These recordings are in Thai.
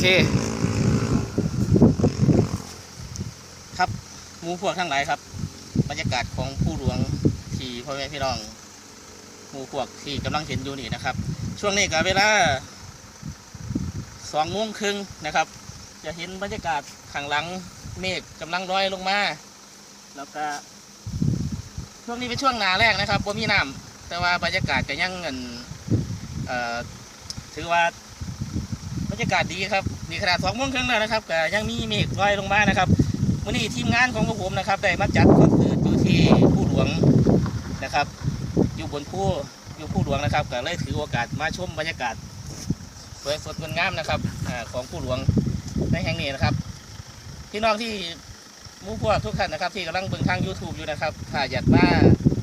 เค ครับหมูพวกทั้งหลายครับ บรรยากาศของผู้หลวงที่พ่อแม่พี่น้องหมูพวกที่กำลังเห็นอยู่นี่นะครับ ช่วงนี้ก็เวลาสองโมงครึ่งนะครับ จะเห็นบรรยากาศข้างหลังเมฆกำลังลอยลงมา แล้วก็ช่วงนี้เป็นช่วงหนาแรกนะครับบ่มีน้ำแต่ว่าบรรยากาศก็ยังเงินถือว่า รรยากาศดีครับนี่ขนาดสองโมงครึ่งแล้วนะครับก็ยังมีเมฆลอยลงมานะครับวันนี้ทีมงานของผมนะครับได้มาจัดคอนเสิร์ตอยู่ที่ผู้หลวงนะครับ อยู่บนผู้อยู่ผู้หลวงนะครับก็เลยถือโอกาสมาชมบรรยากาศสวยสดงดงามนะครับอของผู้หลวงในแห่งนี้นะครับพี่น้องที่มู่พวกทุกท่านนะครับ ที่กำลังเบิ่งทาง YouTube อยู่นะครับถ้าอยากมา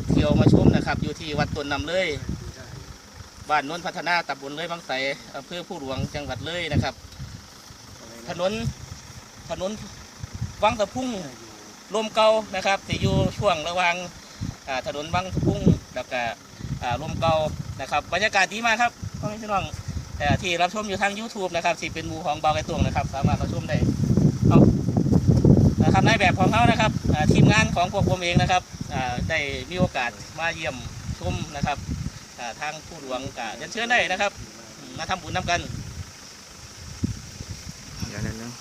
เที่ยวมาชมนะครับ อยู่ที่วัดต้นนำเลย บ้านโนนพัฒนาตำบลเลยบางไสอำเภอผู้หลวงจังหวัดเลยนะครับ ถนนถนนวังสะพุ่งลมเก่านะครับที่อยู่ช่วงระหว่างอ่าถนนวังสะพุ่งแล้วก็อ่าลมเก่านะครับบรรยากาศดีมากครับพ่อแม่พี่น้องแต่ที่รับชมอยู่ทาง YouTube นะครับที่เป็นหมูของเบาไก่ตวงนะครับ สามารถรับชมได้เอานะครับในแบบของเขานะครับอ่าทีมงานของพวกผมเองนะครับอ่าได้มีโอกาสมาเยี่ยมชมนะครับอ่า ทางผู้หลวงกาเรียนเชิญได้นะครับ มาทำบุญนำกันเดี๋ยวนั้นเนาะ